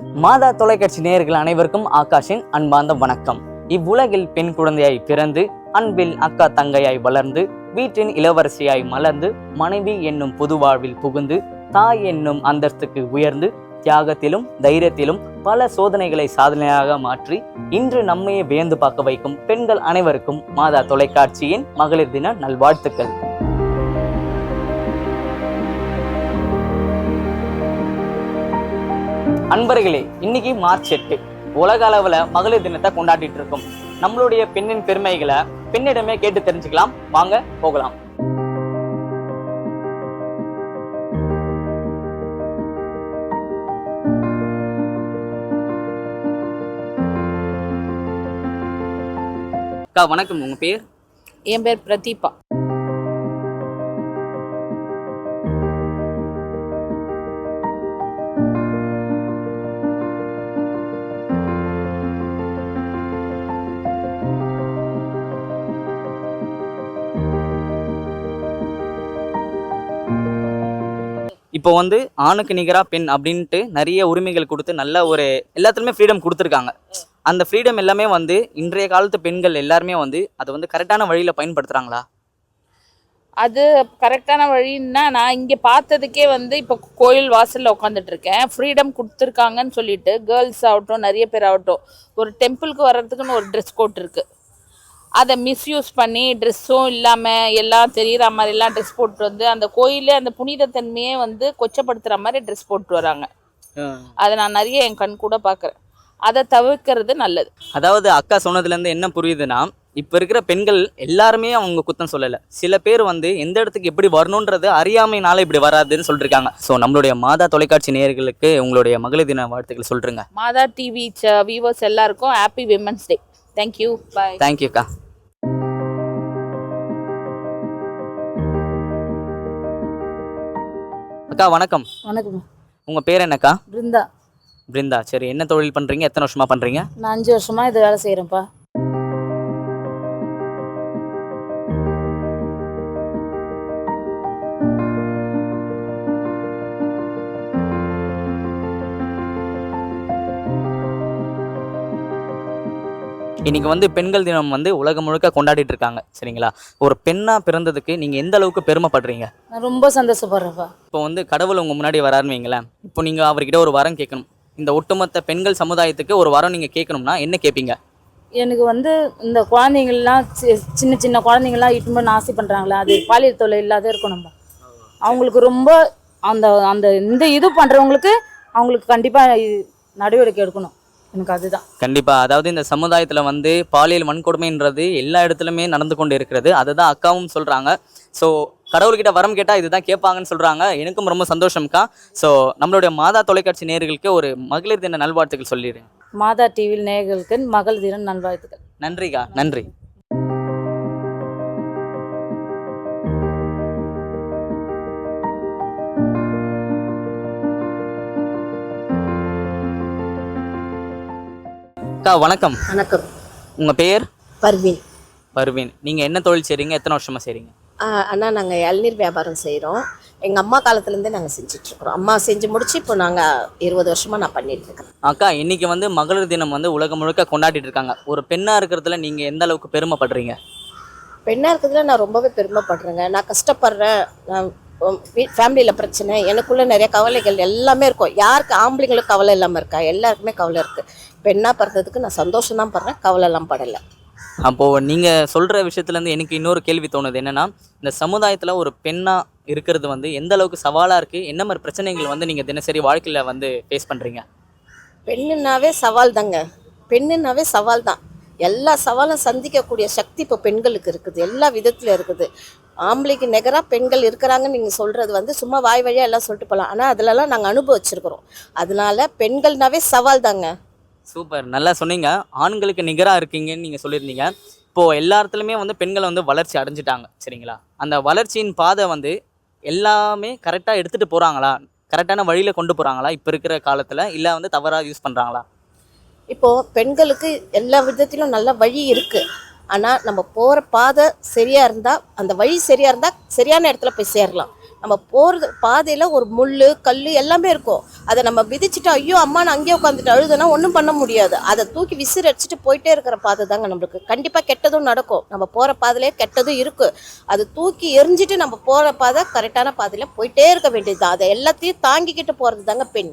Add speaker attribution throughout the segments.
Speaker 1: மாதா தொலைக்காட்சி நேயர்கள் அனைவருக்கும் ஆகாஷின் அன்பார்ந்த வணக்கம். இவ்வுலகில் பெண் குழந்தையாய் பிறந்து அன்பில் அக்கா தங்கையாய் வளர்ந்து வீட்டின் இளவரசியாய் மலர்ந்து மனைவி என்னும் புது வாழ்வில் புகுந்து தாய் என்னும் அந்தஸ்துக்கு உயர்ந்து தியாகத்திலும் தைரியத்திலும் பல சோதனைகளை சாதனையாக மாற்றி இன்று நம்மையே வியந்து பார்க்க வைக்கும் பெண்கள் அனைவருக்கும் மாதா தொலைக்காட்சியின் மகளிர் தின நல்வாழ்த்துக்கள். அன்பர்களே இன்னைக்கு மார்ச் எட்டு. உலக அளவுல மகளிர் தினத்தை கொண்டாடிட்டு இருக்கோம். நம்மளுடைய பெண்ணின் பெருமைகளை பெண்ணிடமே கேட்டு தெரிஞ்சுக்கலாம். வாங்க போகலாம். அக்கா வணக்கம். உங்க பேர்?
Speaker 2: என் பேர் பிரதீபா.
Speaker 1: இப்போ வந்து ஆணுக்கு நிகரா பெண் அப்படின்ட்டு நிறைய உரிமைகள் கொடுத்து நல்ல ஒரு எல்லாத்துலேயுமே ஃப்ரீடம் கொடுத்துருக்காங்க. அந்த ஃப்ரீடம் எல்லாமே வந்து இன்றைய காலத்து பெண்கள் எல்லாருமே வந்து அதை வந்து கரெக்டான வழியில் பயன்படுத்துறாங்களா?
Speaker 2: அது கரெக்டான வழின்னா நான் இங்கே பார்த்ததுக்கே வந்து இப்போ கோயில் வாசலில் உட்காந்துட்டு இருக்கேன் ஃப்ரீடம் கொடுத்துருக்காங்கன்னு சொல்லிட்டு கேர்ள்ஸ் ஆகட்டும் நிறைய பேர் ஆகட்டும் ஒரு டெம்பிளுக்கு வர்றதுக்குன்னு ஒரு ட்ரெஸ் கோட் இருக்குது அதை மிஸ்யூஸ் பண்ணி ட்ரெஸ்ஸும் இல்லாமல் எல்லாம் தெரியுற மாதிரிலாம் ட்ரெஸ் போட்டு வந்து அந்த கோயிலே அந்த புனிதத்தன்மையே வந்து கொச்சப்படுத்துகிற மாதிரி ட்ரெஸ் போட்டு வராங்க. அதை நான் நிறைய என் கண் கூட பார்க்குறேன். அதை தவிர்க்கிறது நல்லது.
Speaker 1: அதாவது அக்கா சொன்னதுல இருந்து என்ன புரியுதுன்னா இப்ப இருக்கிற பெண்கள் எல்லாருமே அவங்க குத்தம் சொல்லல. சில பேர் வந்து எந்த இடத்துக்கு எப்படி வரணுன்றது அறியாமைனால இப்படி வராதுன்னு சொல்லிருக்காங்க. ஸோ நம்மளுடைய மாதா தொலைக்காட்சி நேயர்களுக்கு உங்களுடைய மகளிர் தின வாழ்த்துக்கள் சொல்றேங்க.
Speaker 2: மாதா டிவி வியூவர்ஸ் எல்லாருக்கும் happy women's day thank you bye
Speaker 1: தேங்க்யூக்கா அக்கா. வணக்கம்.
Speaker 3: வணக்கம்.
Speaker 1: உங்க பேர் என்னக்கா?
Speaker 3: பிருந்தா.
Speaker 1: பிருந்தா. சரி என்ன தொழில் பண்றீங்க? எத்தனை வருஷமா பண்றீங்க?
Speaker 3: நான் அஞ்சு வருஷமா இது வேலை செய்கிறேன்ப்பா
Speaker 1: இன்னைக்கு வந்து பெண்கள் தினம் வந்து உலகம் முழுக்க கொண்டாடிட்டு இருக்காங்க சரிங்களா? ஒரு பெண்ணா பிறந்ததுக்கு நீங்க எந்த அளவுக்கு பெருமைப்படுறீங்க?
Speaker 3: நான் ரொம்ப சந்தோஷப்படுறேன்ப்பா.
Speaker 1: இப்போ வந்து கடவுள் உங்க முன்னாடி வராருன்னு வைங்களேன். இப்போ நீங்க அவர்கிட்ட ஒரு வரம் கேட்கணும். இந்த ஒட்டுமொத்த பெண்கள் சமுதாயத்துக்கு ஒரு வரம் நீங்க கேட்கணும்னா என்ன கேட்பீங்க?
Speaker 3: எனக்கு வந்து இந்த குழந்தைங்கள்லாம் சின்ன சின்ன குழந்தைங்கள்லாம் இட்டு பண்ண ஆசை பண்ணுறாங்களே அது பாலியல் தொல்லை இல்லாத இருக்கணும்பா அவங்களுக்கு ரொம்ப அந்த அந்த இந்த இது பண்ணுறவங்களுக்கு அவங்களுக்கு கண்டிப்பாக நடவடிக்கை எடுக்கணும். எனக்கு அதுதான்.
Speaker 1: கண்டிப்பா. அதாவது இந்த சமுதாயத்துல வந்து பாலியல் வன்கொடுமைன்றது எல்லா இடத்துலயுமே நடந்து கொண்டு இருக்கிறது அதை தான் அக்காவும் சொல்றாங்க. ஸோ கடவுள்கிட்ட வரம் கேட்டா இதுதான் கேட்பாங்கன்னு சொல்றாங்க. எனக்கும் ரொம்ப சந்தோஷம்க்கா. ஸோ நம்மளுடைய மாதா தொலைக்காட்சி நேயர்களுக்கு ஒரு மகளிர் தின நல்வாழ்த்துக்கள் சொல்லிடுறேன்.
Speaker 3: மாதா டிவியில் நேயர்களுக்கு மகள் தினம் நல்வாழ்த்துக்கள்.
Speaker 1: நன்றிக்கா. நன்றி. அக்கா வணக்கம்.
Speaker 4: வணக்கம்.
Speaker 1: உங்க பேர்?
Speaker 4: பர்வீன்.
Speaker 1: பர்வீன். நீங்க என்ன தொழில் செய்றீங்க? எத்தனை வருஷமா செய்றீங்க?
Speaker 4: ஆ, அண்ணா நாங்கள் இளநீர் வியாபாரம் செய்கிறோம் எங்கள் அம்மா காலத்துலேருந்தே நாங்கள் செஞ்சிட்ருக்குறோம். அம்மா செஞ்சு முடிச்சு இப்போ நாங்கள் இருபது வருஷமாக நான் பண்ணிட்டு இருக்கேன்
Speaker 1: அக்கா இன்னைக்கு வந்து மகளிர் தினம் வந்து உலகம் முழுக்க கொண்டாடிட்டு இருக்காங்க ஒரு பெண்ணா இருக்கிறதுல நீங்க எந்த அளவுக்கு பெருமைப்படுறீங்க?
Speaker 4: பெண்ணாக இருக்கிறதுல நான் ரொம்பவே பெருமைப்படுறேங்க. நான் கஷ்டப்படுறேன். நான் ஃபேமிலியில் பிரச்சனை எனக்குள்ளே நிறைய கவலைகள் எல்லாமே இருக்கும். யாருக்கு ஆம்பளைங்களுக்கு கவலை இல்லாமல் இருக்கா? எல்லாருக்குமே கவலை இருக்குது பெண்ணாக பிறந்ததுக்கு நான் சந்தோஷம் தான் படுறேன் கவலை எல்லாம் படலை.
Speaker 1: அப்போ நீங்க சொல்ற விஷயத்துல இருந்து எனக்கு இன்னொரு கேள்வி தோணுது. என்னன்னா இந்த சமுதாயத்துல ஒரு பெண்ணா இருக்கிறது வந்து எந்த அளவுக்கு சவாலா இருக்கு? என்ன மாதிரி பிரச்சனைகள் வந்து நீங்க தினசரி வாழ்க்கையில வந்து ஃபேஸ் பண்றீங்க?
Speaker 4: பெண்ணுனாவே சவால் தாங்க. பெண்ணுனாவே சவால் தான். எல்லா சவாலும் சந்திக்கக்கூடிய சக்தி இப்போ பெண்களுக்கு இருக்குது. எல்லா விதத்தில் இருக்குது. ஆம்பளைக்கு நிகராக பெண்கள் இருக்கிறாங்கன்னு நீங்கள் சொல்கிறது வந்து சும்மா வாய் வழியாக எல்லாம் சொல்லிட்டு போகலாம் ஆனால் அதிலலாம் நாங்கள் அனுபவிச்சிருக்கிறோம். அதனால பெண்கள்னாவே சவால் தாங்க.
Speaker 1: சூப்பர். நல்லா சொன்னீங்க. ஆண்களுக்கு நிகராக இருக்கீங்கன்னு நீங்கள் சொல்லியிருந்தீங்க. இப்போது எல்லா இடத்துலையுமே வந்து பெண்களை வந்து வளர்ச்சி அடைஞ்சிட்டாங்க. சரிங்களா? அந்த வளர்ச்சியின் பாதை வந்து எல்லாமே கரெக்டாக எடுத்துகிட்டு போகிறாங்களா கரெக்டான வழியில் கொண்டு போகிறாங்களா இப்போ இருக்கிற காலத்தில்? இல்லை வந்து தவறாக யூஸ் பண்ணுறாங்களா
Speaker 4: இப்போது பெண்களுக்கு எல்லா விதத்திலும் நல்ல வழி இருக்குது ஆனால் நம்ம போகிற பாதை சரியாக இருந்தால் அந்த வழி சரியாக இருந்தால் சரியான இடத்துல போய் சேரலாம். நம்ம போகிறது பாதையில் ஒரு முள் கல் எல்லாமே இருக்கும். அதை நம்ம விதிச்சுட்டு ஐயோ அம்மா நான் அங்கேயே உட்காந்துட்டு அழுதுனா ஒன்றும் பண்ண முடியாது. அதை தூக்கி விசிறு அடிச்சுட்டு போயிட்டே இருக்கிற பாதை தாங்க நம்மளுக்கு. கண்டிப்பாக கெட்டதும் நடக்கும். நம்ம போகிற பாதையிலே கெட்டதும் இருக்குது அது தூக்கி எரிஞ்சிட்டு நம்ம போகிற பாதை கரெக்டான பாதையில் போயிட்டே இருக்க வேண்டியது அதை எல்லாத்தையும் தாங்கிக்கிட்டு போகிறது தாங்க பெண்.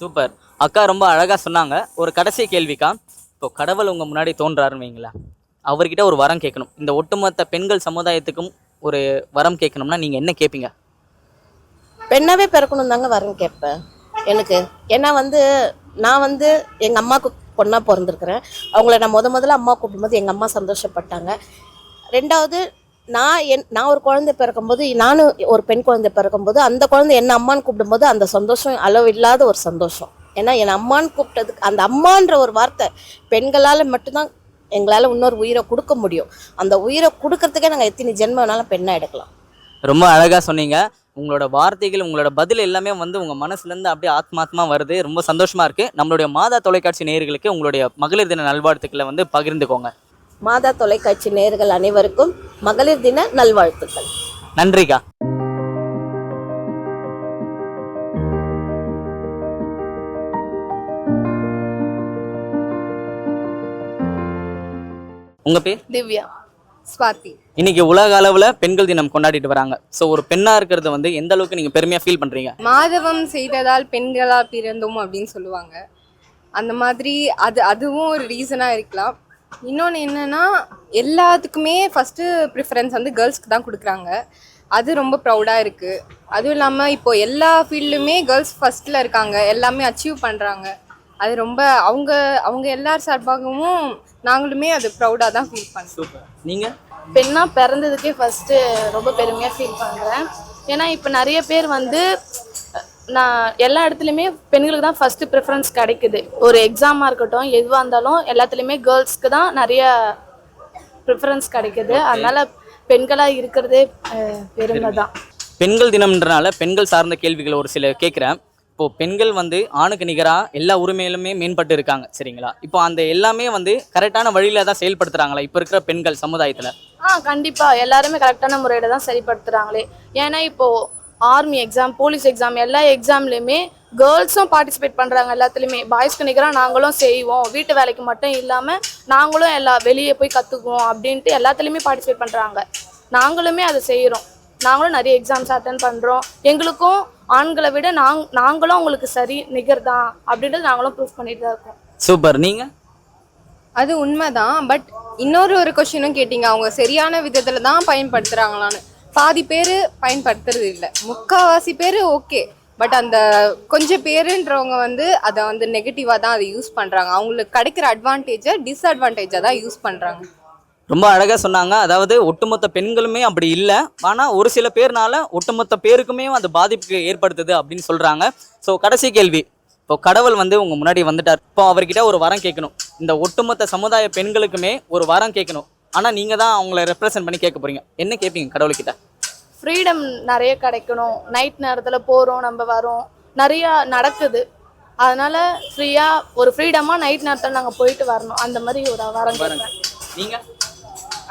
Speaker 1: சூப்பர். அக்கா ரொம்ப அழகாக சொன்னாங்க. ஒரு கடைசி கேள்விக்கா. இப்போ கடவுள் உங்கள் முன்னாடி தோன்றாருன்னு வைங்களேன் அவர்கிட்ட ஒரு வரம் கேட்கணும். இந்த ஒட்டுமொத்த பெண்கள் சமுதாயத்துக்கும் ஒரு வரம் கேட்கணும்னா நீங்கள் என்ன கேட்பீங்க?
Speaker 4: பெண்ணாவே பிறக்கணும் தாங்க வரம் கேட்பேன். எனக்கு. ஏன்னா வந்து நான் வந்து எங்கள் அம்மாவுக்கு பொண்ணாக பிறந்திருக்கிறேன். அவங்கள நான் முத முதல்ல அம்மா கூப்பிடும்போது எங்கள் அம்மா சந்தோஷப்பட்டாங்க. ரெண்டாவது நான் என் நான் ஒரு குழந்தை பிறக்கும்போது நானும் ஒரு பெண் குழந்தை பிறக்கும்போது அந்த குழந்தை என்ன அம்மான்னு கூப்பிடும்போது அந்த சந்தோஷம் அளவு இல்லாத ஒரு சந்தோஷம். ஏன்னா என் அம்மான்னு கூப்பிட்டதுக்கு அந்த அம்மான்ற ஒரு வார்த்தை பெண்களால் மட்டும்தான் எங்களால் இன்னொரு உயிரை கொடுக்க முடியும். அந்த உயிரை கொடுக்கறதுக்கே நாங்கள் எத்தனை ஜென்ம வேணாலும் பெண்ணாக எடுக்கலாம்
Speaker 1: ரொம்ப அழகா சொன்னீங்க. உங்களோட வார்த்தைகள் உங்களோட பதில் எல்லாமே வந்து உங்க மனசுல இருந்து அப்படியே ஆத்மாத்மா வருது. ரொம்ப சந்தோஷமா இருக்கு. நம்மளுடைய மாதா தொலைக்காட்சி நேயர்களுக்கு உங்களுடைய மகளிர் தின நல்வாழ்த்துக்களை வந்து பகிர்ந்துக்கோங்க.
Speaker 4: மாதா தொலைக்காட்சி நேயர்கள் அனைவருக்கும் மகளிர் தின நல்வாழ்த்துக்கள்.
Speaker 1: நன்றிக்கா. உங்க பேர்?
Speaker 5: திவ்யா. ஸ்வாதி.
Speaker 1: இன்னைக்கு உலக அளவுல பெண்கள் தினம் கொண்டாடிட்டு வராங்க. சோ ஒரு பெண்ணா இருக்கிறது வந்து எந்த அளவுக்கு நீங்க பெருமையா ஃபீல் பண்றீங்க?
Speaker 5: மாதவம் செய்ததால் பெண்களா பிறந்தோம் அப்படின்னு சொல்லுவாங்க. அந்த மாதிரி அது அதுவும் ஒரு ரீசனாக இருக்கலாம். இன்னொன்று என்னன்னா எல்லாத்துக்குமே ஃபஸ்ட்டு ப்ரிஃபரன்ஸ் வந்து கேர்ள்ஸ்க்கு தான் கொடுக்குறாங்க. அது ரொம்ப ப்ரௌடாக இருக்குது அதுவும் இல்லாமல் இப்போ எல்லா ஃபீல்டுமே கேர்ள்ஸ் ஃபஸ்ட்டில் இருக்காங்க. எல்லாமே அச்சீவ் பண்ணுறாங்க அது ரொம்ப அவங்க அவங்க எல்லார் சார்பாகவும் நாங்களுமே அது ப்ரௌடாக தான் ஃபீல் பண்ணுறோம்
Speaker 1: சூப்பர். நீங்க?
Speaker 6: பெண்ணா பிறந்ததுக்கே ஃபர்ஸ்ட் ரொம்ப பெருமையா ஃபீல் பண்றேன். ஏன்னா இப்போ நிறைய பேர் வந்து நான் எல்லா இடத்துலையுமே பெண்களுக்கு தான் ஃபர்ஸ்ட் ப்ரிஃபரன்ஸ் கிடைக்குது. ஒரு எக்ஸாமாக இருக்கட்டும் எதுவாக இருந்தாலும் எல்லாத்துலேயுமே கேர்ள்ஸ்க்கு தான் நிறைய ப்ரிஃபரன்ஸ் கிடைக்குது. அதனால பெண்களாக இருக்கிறதே பெருமை தான்
Speaker 1: பெண்கள் தினம்ன்றனால பெண்கள் சார்ந்த கேள்விகள் ஒரு சில கேட்குறேன். இப்போது பெண்கள் வந்து ஆணுக்கு நிகராக எல்லா உரிமையிலுமே மேம்பட்டு இருக்காங்க சரிங்களா? இப்போ அந்த எல்லாமே வந்து கரெக்டான வழியில் தான் செயல்படுத்துறாங்களா? இப்போ இருக்கிற பெண்கள் சமுதாயத்தில்?
Speaker 6: ஆ கண்டிப்பாக எல்லாருமே கரெக்டான முறையில் தான் சரிப்படுத்துகிறாங்களே ஏன்னா இப்போ ஆர்மி எக்ஸாம் போலீஸ் எக்ஸாம் எல்லா எக்ஸாம்லேயுமே கேர்ள்ஸும் பார்ட்டிசிபேட் பண்ணுறாங்க எல்லாத்துலேயுமே. பாய்ஸ்க்கு நிகராக நாங்களும் செய்வோம். வீட்டு வேலைக்கு மட்டும் இல்லாமல் நாங்களும் எல்லா வெளியே போய் கற்றுக்குவோம் அப்படின்ட்டு எல்லாத்துலேயுமே பார்ட்டிசிபேட் பண்ணுறாங்க நாங்களுமே அதை செய்கிறோம் நாங்களும் நிறைய எக்ஸாம்ஸ் அட்டன் பண்றோம். எங்களுக்கும் ஆண்களை விட நாங் நாங்களும் அவங்களுக்கு சரி நிகர் தான் அப்படின்றது நாங்களும் ப்ரூஃப் பண்ணிட்டு தான் இருக்கோம்.
Speaker 1: சூப்பர். நீங்க?
Speaker 5: அது உண்மைதான். பட் இன்னொரு ஒரு கொஷினும் கேட்டீங்க. அவங்க சரியான விதத்துல தான் பயன்படுத்துறாங்களான்னு. பாதி பேர் பயன்படுத்துறது இல்லை. முக்காவாசி பேர் ஓகே பட் அந்த கொஞ்சம் பேருன்றவங்க வந்து அதை வந்து நெகட்டிவாக தான் அதை யூஸ் பண்ணுறாங்க அவங்களுக்கு கிடைக்கிற அட்வான்டேஜை டிஸ்அட்வான்டேஜாக தான் யூஸ் பண்ணுறாங்க
Speaker 1: ரொம்ப அழகா சொன்னாங்க. அதாவது ஒட்டுமொத்த பெண்களுமே அப்படி இல்லை. ஆனா ஒரு சில பேர்னால ஒட்டுமொத்த பேருக்குமே அது பாதிப்பு ஏற்படுத்துது அப்படின்னு சொல்றாங்க. ஸோ கடைசி கேள்வி. இப்போ கடவுள் வந்து உங்க முன்னாடி வந்துட்டார். இப்போ அவர்கிட்ட ஒரு வரம் கேட்கணும். இந்த ஒட்டுமொத்த சமுதாய பெண்களுக்குமே ஒரு வரம் கேட்கணும். ஆனா நீங்க தான் அவங்கள ரெப்ரசென்ட் பண்ணி கேட்க போறீங்க. என்ன கேட்பீங்க கடவுள்கிட்ட?
Speaker 6: ஃப்ரீடம் நிறைய கிடைக்கணும். நைட் நேரத்தில் போகிறோம் நம்ம வரோம். நிறையா நடக்குது. அதனால ஃப்ரீயாக ஒரு ஃப்ரீடமாக நைட் நேரத்தில் நாங்கள் போயிட்டு வரணும். அந்த மாதிரி ஒரு வரம் கேட்பேன்
Speaker 1: நீங்க?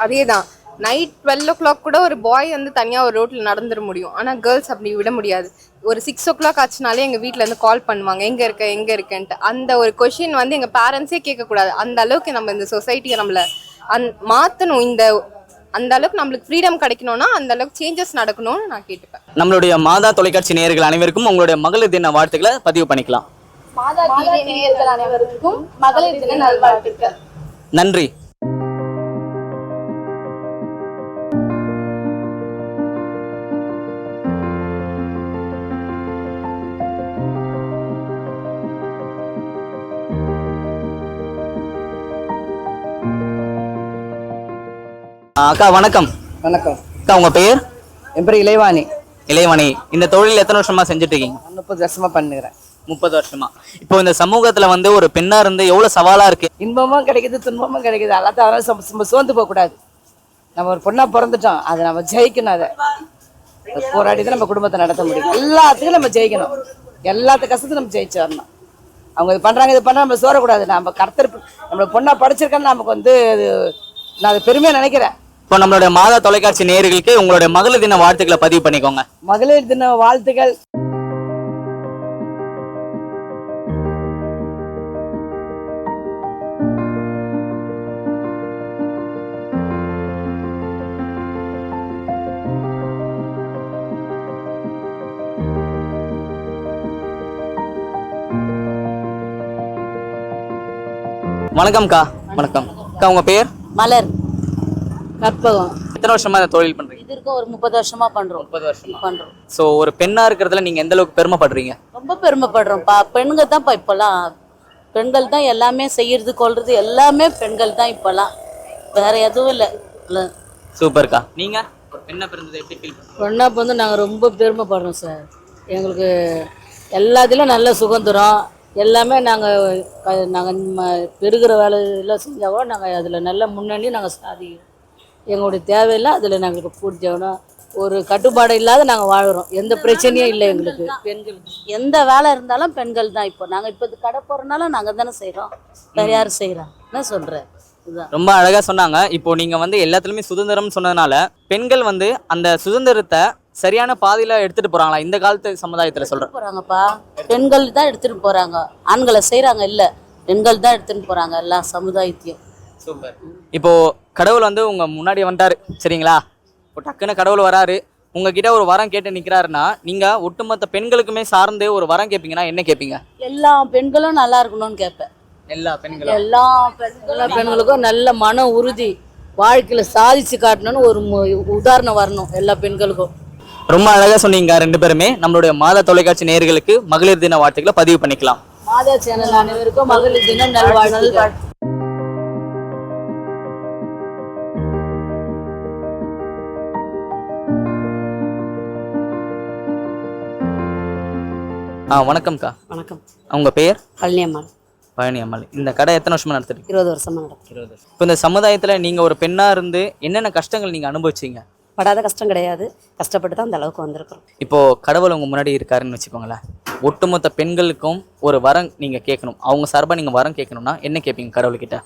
Speaker 5: அதே தான் நைட் டுவெல் ஓ கிளாக் கூட ஒரு பாய் வந்து தனியாக ஒரு ரோட்டில் நடந்துட முடியும். ஆனால் கேர்ள்ஸ் அப்படி விட முடியாது. ஒரு சிக்ஸ் ஓ கிளாக் ஆச்சுனாலே எங்கள் வீட்டிலேருந்து கால் பண்ணுவாங்க. எங்கே இருக்க? எங்கே இருக்கேன்ட்டு. அந்த ஒரு கொஷின் வந்து எங்கள் பேரண்ட்ஸே கேட்கக்கூடாது. அந்த அளவுக்கு நம்ம இந்த சொசைட்டியை நம்மளை அந் மாற்றணும் இந்த அந்த அளவுக்கு நம்மளுக்கு ஃப்ரீடம் கிடைக்கணும்னா அந்த அளவுக்கு சேஞ்சஸ் நடக்கணும்னு நான் கேட்டுப்பேன்.
Speaker 1: நம்மளுடைய மாதா தொலைக்காட்சி நேயர்கள் அனைவருக்கும் உங்களுடைய மகளிர் தின வாழ்த்துக்களை பதிவு பண்ணிக்கலாம்.
Speaker 6: மாதா நேயர்கள் அனைவருக்கும் மகளிர் தின நல்வாழ்த்துக்கள்.
Speaker 1: நன்றி. அக்கா வணக்கம்.
Speaker 7: வணக்கம்.
Speaker 1: அக்கா உங்க பெயர்
Speaker 7: என் பேர் இளைவாணி.
Speaker 1: இளையமணி இந்த தொழில் எத்தனை வருஷமா செஞ்சுட்டு இருக்கீங்க
Speaker 7: முப்பது வருஷமா பண்ணுகிறேன்.
Speaker 1: முப்பது வருஷமா. இப்போ இந்த சமூகத்துல வந்து ஒரு பெண்ணா இருந்து எவ்வளவு சவாலா இருக்கு?
Speaker 7: இன்பமும் கிடைக்குது துன்பமும் கிடைக்குது. எல்லாத்தையும் நம்ம நம்ம சோர்ந்து போகக்கூடாது. நம்ம ஒரு பொண்ணா பிறந்துட்டோம். அதை நம்ம ஜெயிக்கணும் அதை. போராடி தான் நம்ம குடும்பத்தை நடத்த முடியும். எல்லாத்துக்கும் நம்ம ஜெயிக்கணும். எல்லாத்து கஷ்டத்தையும் நம்ம ஜெயிச்சு வரணும். அவங்க இது பண்றாங்க இது பண்ணா நம்ம சோறக்கூடாது. நம்ம கர்த்தர் நம்மள பொண்ணா படிச்சிருக்கேன்னு நமக்கு வந்து நான் அதை பெருமையா நினைக்கிறேன்.
Speaker 1: இப்போ நம்மளுடைய மாதா தொலைக்காட்சி நேயர்களுக்கு உங்களுடைய மகளிர் தின வாழ்த்துக்களை பதிவு பண்ணிக்கோங்க.
Speaker 7: மகளிர் தின வாழ்த்துக்கள்.
Speaker 1: வணக்கம்க்கா வணக்கம். அக்கா உங்க பேர்?
Speaker 3: மலர். கற்பகம்.
Speaker 1: எத்தனை வருஷமா இந்த தொழில் பண்றீங்க?
Speaker 3: இது இருக்கும் ஒரு முப்பது வருஷமா பண்றோம்.
Speaker 1: முப்பது வருஷமா?
Speaker 3: பண்றோம்.
Speaker 1: ஸோ ஒரு பெண்ணா இருக்கிறதுல நீங்க எந்த அளவுக்கு பெருமைப்படுறீங்க?
Speaker 3: ரொம்ப பெருமைப்படுறோம்ப்பா. பெண்கள் தான்ப்பா இப்போல்லாம் பெண்கள் தான் எல்லாமே செய்யறது கொள்றது எல்லாமே பெண்கள் தான் இப்போல்லாம் வேற எதுவும் இல்லை.
Speaker 1: சூப்பர்க்கா. நீங்க? பெண்ணா பிறந்தது எப்படி ஃபீல் பண்ணுறீங்க?
Speaker 3: ஒன்றா வந்து நாங்கள் ரொம்ப பெருமைப்படுறோம் சார். எங்களுக்கு எல்லாத்துலேயும் நல்ல சுதந்திரம் எல்லாமே நாங்கள் நாங்கள் பெருகிற வேலையெல்லாம் செஞ்சால் கூட நாங்கள் அதில் நல்ல முன்னணி நாங்கள் சாதிக்கிறோம். எங்களுடைய தேவையெல்லாம் அதில் நாங்களுக்கு பூர்த்தியாகணும் ஒரு கட்டுப்பாடு இல்லாத நாங்கள் வாழுறோம். எந்த பிரச்சனையும் இல்லை எங்களுக்கு. பெண்களுக்கு எந்த வேலை இருந்தாலும் பெண்கள் தான் இப்போ. நாங்கள் இப்போ கடை போகிறனால நாங்கள் தானே செய்கிறோம் வேறு யாரும் செய்கிறோம் என்ன சொல்கிறேன்
Speaker 1: ரொம்ப அழகா சொன்னாங்க. இப்போ நீங்க வந்து எல்லாத்துலயுமே சுதந்திரம் சொன்னதுனால பெண்கள் வந்து அந்த சுதந்திரத்தை சரியான பாதையில எடுத்துட்டு போறாங்களா? இந்த காலத்து சமுதாயத்துல சொல்றேன்.
Speaker 3: போறாங்கப்பா. பெண்கள் தான் எடுத்துட்டு போறாங்க. ஆண்களை செய்றாங்க இல்ல பெண்கள் தான் எடுத்துட்டு போறாங்க எல்லா சமுதாயத்தையும்.
Speaker 1: சூப்பர். இப்போ கடவுள் வந்து உங்க முன்னாடி வந்துட்டாரு சரிங்களா? இப்போ டக்குன்னு கடவுள் வராரு. உங்ககிட்ட ஒரு வரம் கேட்டு நிக்கிறாருன்னா நீங்க ஒட்டுமொத்த பெண்களுக்குமே சார்ந்து ஒரு வரம் கேட்பீங்கன்னா என்ன கேட்பீங்க
Speaker 3: எல்லா பெண்களும் நல்லா இருக்கணும்னு கேட்பேன்
Speaker 1: எல்லா பெண்களும்.
Speaker 3: எல்லா பெண்களும் பெண்களுக்கும் நல்ல மன உறுதி வாழ்க்கையில சாதிச்சு காட்டணும்னு ஒரு உதாரணம் வரணும் எல்லா பெண்களுக்கும்.
Speaker 1: ரொம்ப அழகா சொன்னீங்க ரெண்டு பேருமே. நம்மளுடைய மாத தொலைக்காட்சி நேயர்களுக்கு மகளிர் தின வாழ்த்துக்களை பதிவு பண்ணிக்கலாம்.
Speaker 3: மாதா சேனல் அனைவருக்கும் மகளிர் தினம் நல்வாழ்த்துக்கள்.
Speaker 1: ஆ வணக்கம்க்கா.
Speaker 3: வணக்கம்.
Speaker 1: உங்க பெயர்?
Speaker 3: பழனியம்மாள்
Speaker 1: பழனி அம்மாள். இந்த கடை எத்தனை வருஷமா நடத்துறீங்க
Speaker 3: இருபது வருஷமா நடக்கும்
Speaker 1: இருபது வருஷம். இப்போ இந்த சமுதாயத்துல நீங்க ஒரு பெண்ணா இருந்து என்னென்ன கஷ்டங்கள் நீங்க அனுபவிச்சீங்க?
Speaker 3: படாத கஷ்டம் கிடையாது. கஷ்டப்பட்டு தான் அந்த அளவுக்கு வந்திருக்கிறோம்.
Speaker 1: இப்போ கடவுள் உங்க முன்னாடி இருக்காருன்னு வச்சுக்கோங்களேன். ஒட்டுமொத்த பெண்களுக்கும் ஒரு வரம் நீங்க கேட்கணும். அவங்க சார்பா நீங்க வரம் கேட்கணும்னா என்ன கேட்பீங்க கடவுள்கிட்ட?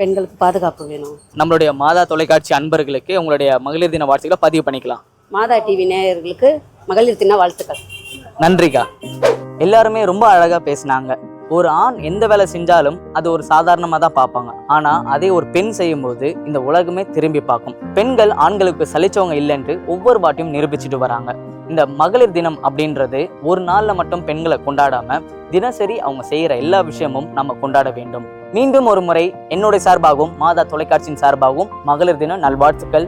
Speaker 3: பெண்களுக்கு பாதுகாப்பு வேணும்.
Speaker 1: நம்மளுடைய மாதா தொலைக்காட்சி அன்பர்களுக்கு உங்களுடைய மகளிர் தின வாழ்த்துக்களை பதிவு பண்ணிக்கலாம்.
Speaker 3: மாதா டிவி நேயர்களுக்கு மகளிர் தின வாழ்த்துக்கள்.
Speaker 1: நன்றிக்கா. எல்லாருமே ரொம்ப அழகாக பேசினாங்க. ஒரு ஆண் எந்த வேலை செஞ்சாலும் அது ஒரு சாதாரணமாக தான் பார்ப்பாங்க. ஆனால் அதே ஒரு பெண் செய்யும்போது இந்த உலகமே திரும்பி பார்க்கும். பெண்கள் ஆண்களுக்கு சலிச்சவங்க இல்லைன்ட்டு ஒவ்வொரு வாட்டியும் நிரூபிச்சுட்டு வராங்க. இந்த மகளிர் தினம் அப்படின்றது ஒரு நாளில் மட்டும் பெண்களை கொண்டாடாம தினசரி அவங்க செய்கிற எல்லா விஷயமும் நம்ம கொண்டாட வேண்டும். மீண்டும் ஒரு முறை என்னுடைய சார்பாகவும் மாதா தொலைக்காட்சியின் சார்பாகவும் மகளிர் தின நல்வாழ்த்துக்கள்.